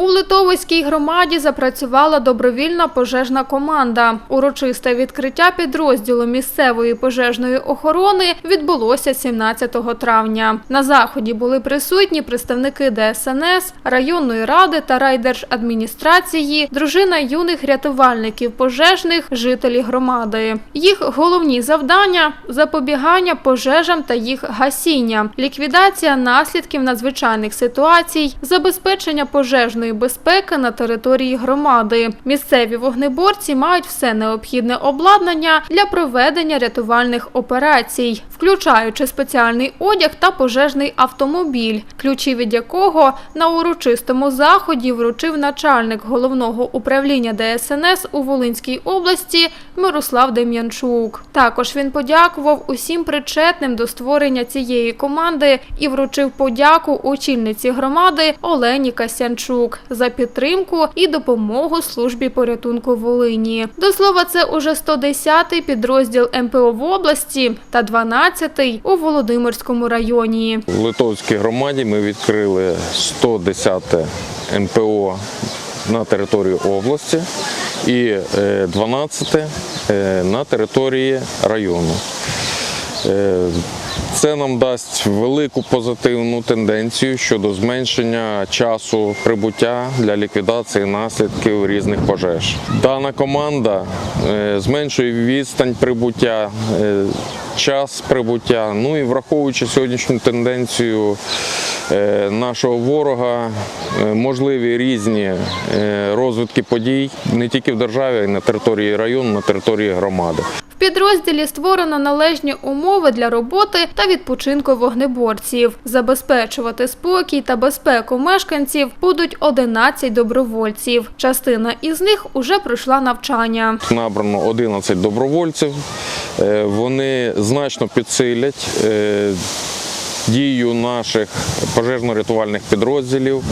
У Литовській громаді запрацювала добровільна пожежна команда. Урочисте відкриття підрозділу місцевої пожежної охорони відбулося 17 травня. На заході були присутні представники ДСНС, районної ради та райдержадміністрації, дружина юних рятувальників пожежних, жителі громади. Їх головні завдання запобігання пожежам та їх гасіння, ліквідація наслідків надзвичайних ситуацій, забезпечення пожежної безпеки на території громади. Місцеві вогнеборці мають все необхідне обладнання для проведення рятувальних операцій, включаючи спеціальний одяг та пожежний автомобіль, ключі від якого на урочистому заході вручив начальник головного управління ДСНС у Волинській області Мирослав Дем'янчук. Також він подякував усім причетним до створення цієї команди і вручив подяку очільниці громади Олені Касянчук за підтримку і допомогу службі порятунку Волині. До слова, це уже 110-й підрозділ МПО в області та 12-й у Володимирському районі. В Литовській громаді ми відкрили 110 МПО на території області і е, 12 е, на території району. Це нам дасть велику позитивну тенденцію щодо зменшення часу прибуття для ліквідації наслідків різних пожеж. Дана команда е, зменшує відстань прибуття, е, час прибуття. Ну і враховуючи сьогоднішню тенденцію е, нашого ворога, можливі різні розвитки подій не тільки в державі, а й на території району, на території громади. Підрозділі створено належні умови для роботи та відпочинку вогнеборців. Забезпечувати спокій та безпеку мешканців будуть 11 добровольців. Частина із них уже пройшла навчання. Набрано 11 добровольців. Е, Вони значно підсилять е, дію наших пожежно-рятувальних підрозділів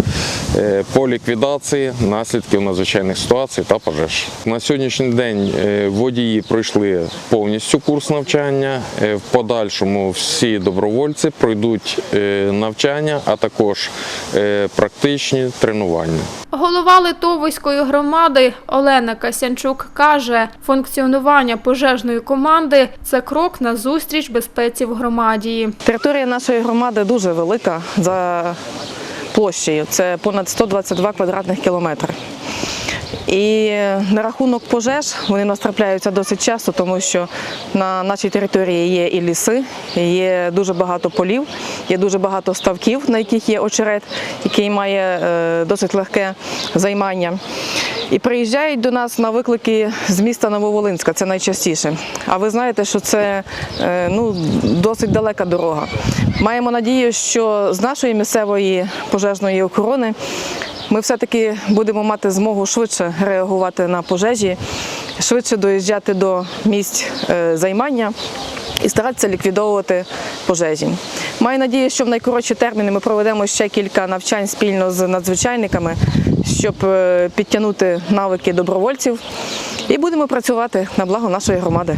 по ліквідації наслідків надзвичайних ситуацій та пожеж. На сьогоднішній день е, водії пройшли повністю курс навчання. Е, В подальшому всі добровольці пройдуть е, навчання, а також е, практичні тренування. Голова Литовської громади Олена Касянчук каже, функціонування пожежної команди це крок на зустріч безпеці в громаді. Територія нашої громади дуже велика за площею. Це понад 122 квадратних кілометри. І на рахунок пожеж вони нас трапляються досить часто, тому що на нашій території є і ліси, є дуже багато полів, є дуже багато ставків, на яких є очерет, який має е, досить легке займання. І приїжджають до нас на виклики з міста Нововолинська, це найчастіше. А ви знаєте, що це е, ну, досить далека дорога. Маємо надію, що з нашої місцевої пожежної охорони ми все-таки будемо мати змогу швидше реагувати на пожежі, швидше доїжджати до місць е, займання і старатися ліквідовувати пожежі. Маю надію, що в найкоротші терміни ми проведемо ще кілька навчань спільно з надзвичайниками, щоб е, підтягнути навики добровольців, і будемо працювати на благо нашої громади.